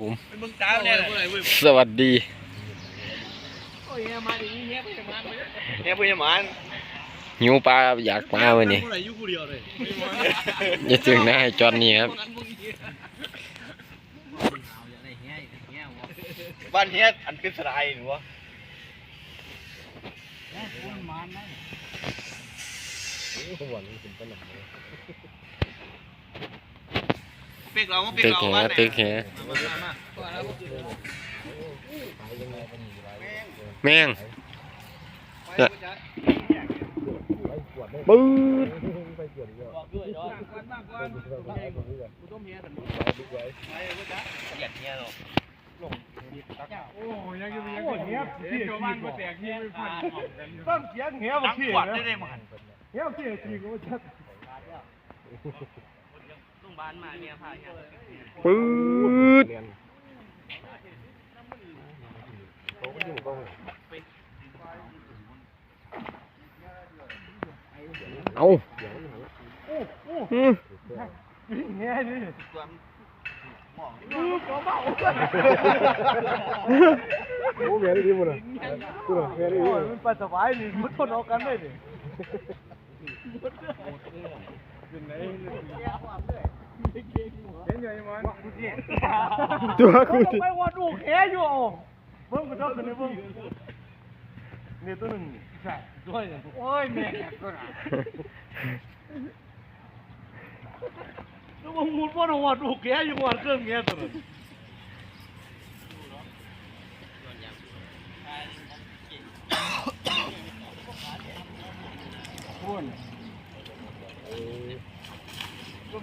ผมเป็นมึงตามเนี่ยเว้ยสวัสดีโอ้ยเฮียมาดิเฮียพยามันเฮียพยามันหิวปลาอยากมาวันนี้คนไหนอยู่คนเดียวเลยอย่าถึงหน้าให้จอนนี่ครับบ้านเฮียอันเป็นสไลด์หรือวะเป็กเราเป็กตึกเราแหบ้านไหนตึกแหแม่งปื๊ดต้องเสียงเหี้ยบ่พี่ขวัญนะ ได้เลยมันเหี้ยพี่ทีก็บ่ชัดปื๊ดเอาอืมเหี้ยนี่โอ้แม่ได้ดีหมดอะกูน่ะแม่ได้ดีโอ้ยมันไปสบายนี่มันทนเอากันได้ดิ ตัวกูกูสิไปวัดดูแค่อยู่เบิ่งก็ต้องขึ้นในเบิ่งเนี่ยตัวหนึ่งใช่ด้วยโอ้ยแม่ก็นะแล้วมึงมุดว่านวัดดูแค่อยู่วัดเครื่องแหตัวนั้น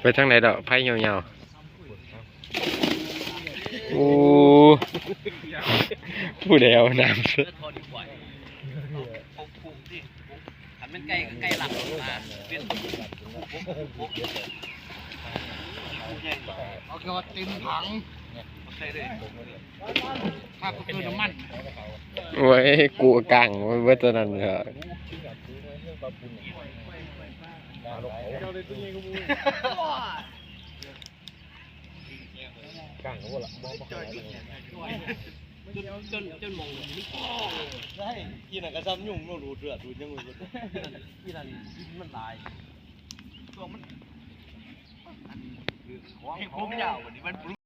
ไปทางไหนดอกไพ่ยาวๆโอ้ผู้เดียวน้ำทอดีกว่าเอาผูกดิหันมันไกลไกลหลังมาเป็นผูกผูกผูกผูกใหญ่เอาเกี่ยวกับเต็มถัง ใส่เลยถ้าก็คือน้ำมันโอ้ยกูกลางไว้เว้ยตัวนั้นเหรอกลางเขาบ่ล่ะบ่บ่เข้าใจจนจนมองได้ยีน่ะกระซ้ำยุ่งเราดูเดือดดูยังไงยีน่ะมันลายตัวมันเห็นผมยาววันนี้มัน